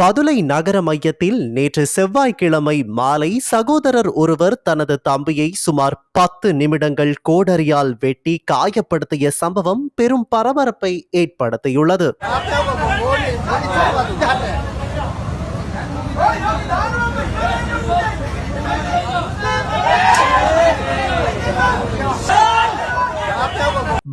பதுளை நகர மையத்தில் நேற்று செவ்வாய்க்கிழமை மாலை சகோதரர் ஒருவர் தனது தம்பியை சுமார் பத்து நிமிடங்கள் கோடரியால் வெட்டி காயப்படுத்திய சம்பவம் பெரும் பரபரப்பை ஏற்படுத்தியுள்ளது.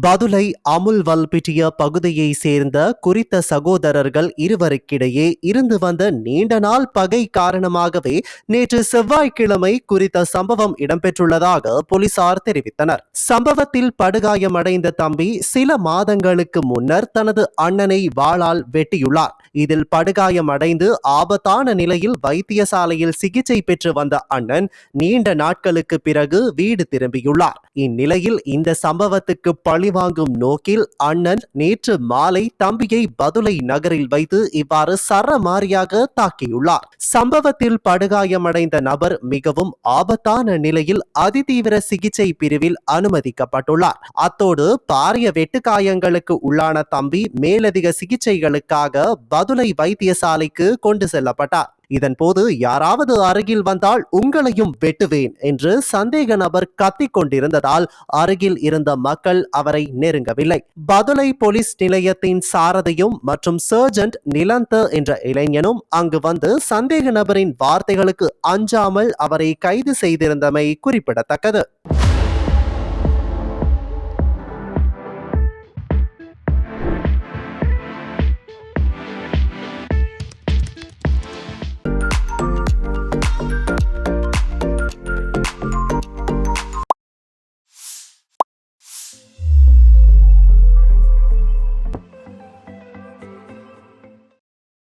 பதுளை அமுல் வல்பிட்டிய பகுதியை சேர்ந்த குறித்த சகோதரர்கள் இருவருக்கிடையே இருந்து வந்த நீண்ட நாள் பகை காரணமாகவே நேற்று செவ்வாய்க்கிழமை குறித்த சம்பவம் இடம்பெற்றுள்ளதாக போலீசார் தெரிவித்தனர். சம்பவத்தில் படுகாயமடைந்த தம்பி சில மாதங்களுக்கு முன்னர் தனது அண்ணனை வாளால் வெட்டியுள்ளார். இதில் படுகாயமடைந்து ஆபத்தான நிலையில் வைத்தியசாலையில் சிகிச்சை பெற்று வந்த அண்ணன் நீண்ட நாட்களுக்கு பிறகு வீடு திரும்பியுள்ளார். இந்நிலையில் இந்த சம்பவத்துக்கு பழிவாங்கும் நோக்கில் அண்ணன் நேற்று மாலை தம்பியை பதுளை நகரில் வைத்து இவ்வாறு சரமாரியாக தாக்கியுள்ளார். சம்பவத்தில் படுகாயமடைந்த நபர் மிகவும் ஆபத்தான நிலையில் அதிதீவிர சிகிச்சை பிரிவில் அனுமதிக்கப்பட்டுள்ளார். அத்தோடு பாரிய வெட்டுக்காயங்களுக்கு உள்ளான தம்பி மேலதிக சிகிச்சைகளுக்காக பதுளை வைத்தியசாலைக்கு கொண்டு செல்லப்பட்டார். இதன் போது யாராவது அருகில் வந்தால் உங்களையும் வெட்டுவேன் என்று சந்தேக நபர் கத்திக் கொண்டிருந்ததால் அருகில் இருந்த மக்கள் அவரை நெருங்கவில்லை. பதுளை போலீஸ் நிலையத்தின் சாரதியும் மற்றும் சர்ஜன்ட் நிலந்த என்ற இளைஞனும் அங்கு வந்து சந்தேக நபரின் வார்த்தைகளுக்கு அஞ்சாமல் அவரை கைது செய்திருந்தமை குறிப்பிடத்தக்கது.